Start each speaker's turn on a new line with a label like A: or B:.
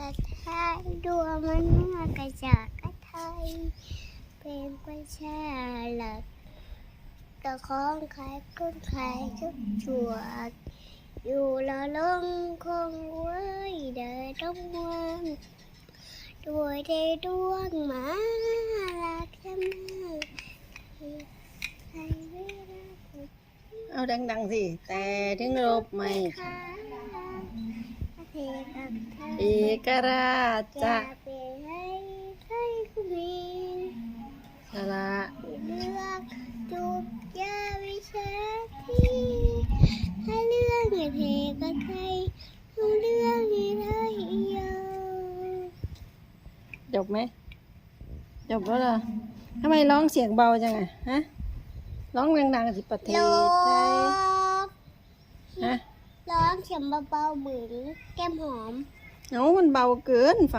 A: กระทายดัวมันเมื่อกระจากกระทายเป็นประชาหลักตะของขายก้นขายทุกจวดอยู่ละลงคงไว้เดินต้องวันด้วยใจดวงมาลักจะมเอา
B: ดังๆสิ แต่ถึงรบไม่
A: ค่ะ เทกับเธอ
B: เอกราช
A: จะ
B: จะ
A: ไปให้ให้คุณมี
B: สละ
A: เลือกจูบยาวิชาที่ให้เรื่องให้เทกับใครให้เรื่องให้เธออีกยา
B: จบไหมจบแล้วเหรอทำไมร้องเสียงเบาจังอะฮะร้องดังๆสิประเทศไทย
A: เข็มเบาๆเหมือนแก้มหอม
B: เอามันเบาเกินฟัง